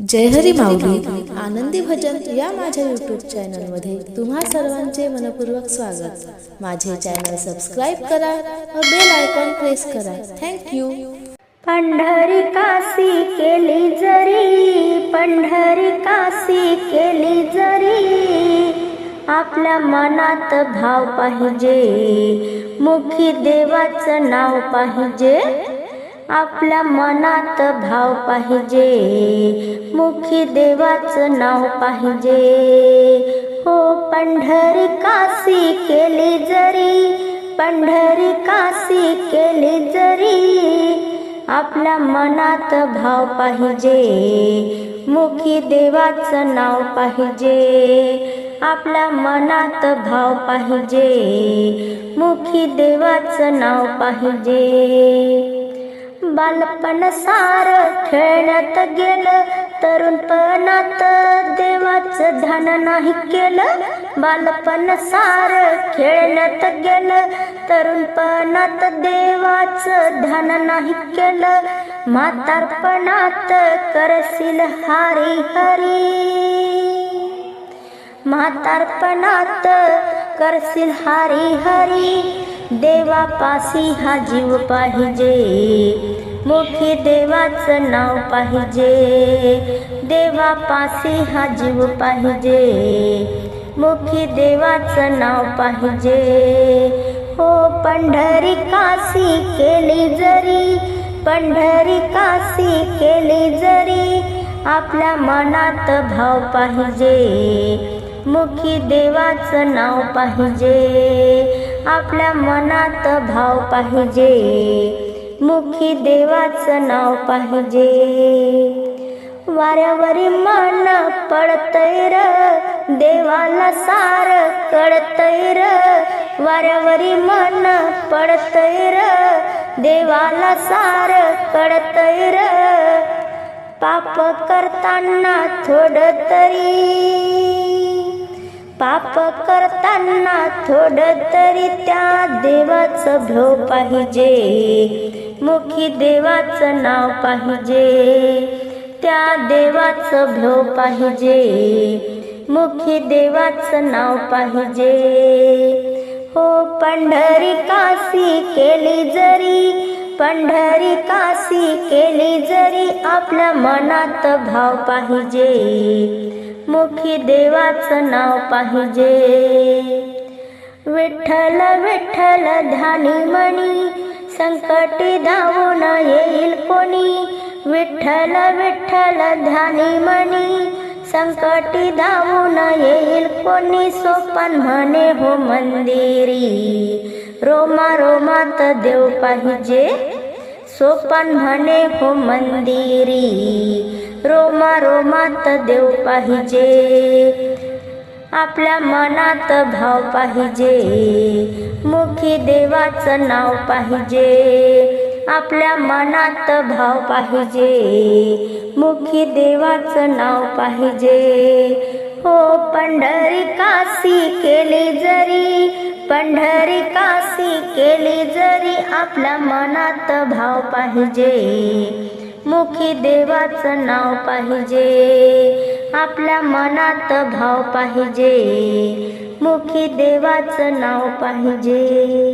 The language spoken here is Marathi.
जय हरी माऊली आनंदी भजन या माझ्या यूट्यूब चॅनलमध्ये तुम्हा सर्वांचे मनपूर्वक स्वागत. माझे चॅनल सबस्क्राईब करा व बेल आयकॉन प्रेस करा. थँक्यू पंढरी काशी केली जरी पंढरी काशी केली जरी आपल्या मनात भाव पाहिजे मुखी देवाचं नाव पाहिजे. आपल्या मनात भाव पाहिजे. मुखी देवाचं नाव पाहिजे. हो पंढरी काशी केली जरी पंढरी काशी केली जरी आपल्या मनात भाव पाहिजे. मुखी देवाचं नाव पाहिजे. आपल्या मनात भाव पाहिजे. मुखी देवाचं नाव पाहिजे. बालपण सार खेळण्यात गेलं. तरुणपणात देवाचं ध्यान नाही केलं. बालपण सार खेळण्यात गेलं. तरुणपणात देवाचं ध्यान नाही केलं. म्हातारपणात करशील हारी हरी. म्हातारपणात करशील हारी हरी. देवापाशी हा जीव पाहिजे. मुखी देवाचं नाव पाहिजे. देवापाशी हा जीव पाहिजे. मुखी देवाचं नाव पाहिजे. हो पंढरी काशी केली जरी पंढरी काशी केली जरी आपल्या मनात भाव पाहिजे. मुखी देवाचं नाव पाहिजे. आपल्या मनात भाव पाहिजे. मुखी देवाचं नाव पाहिजे. वाऱ्यावरी मन पडतय र देवाला सार कळतय र. वाऱ्यावरी मन पडतय र देवाला सार कळतय र. पाप करताना थोड तरी पाप करताना थोडं तरी त्या देवाचं भ्रो पाहिजे. मुखी देवाचं नाव पाहिजे. त्या देवाचं भो पाहिजे. मुखी देवाचं नाव पाहिजे. हो पंढरी काशी केली जरी पंढरी काशी केली जरी आपल्या मनात भाव पाहिजे. मुखी देवाचं नाव पाहिजे. विठ्ठल विठ्ठल ध्यानी मणी संकटी धावून येईल कोणी? विठ्ठल विठ्ठल ध्यानी मणी संकटी धावून येईल कोणी? सोपन म्हणे हो मंदिरी रोमा रोमात देव पाहिजे. सोपन म्हणे हो मंदिरी रोमा रोमात देव पाहिजे. आपल्या मनात भाव पाहिजे. मुखी देवाचं नाव पाहिजे. आपल्या मनात भाव पाहिजे. मुखी देवाचं नाव पाहिजे. हो पंढरी काशी केली जरी पंढरी काशी केली जरी आपल्या मनात भाव पाहिजे. मुखी देवाचं नाव पाहिजे. आपल्या मनात भाव पाहिजे. मुखी देवाचं नाव पाहिजे.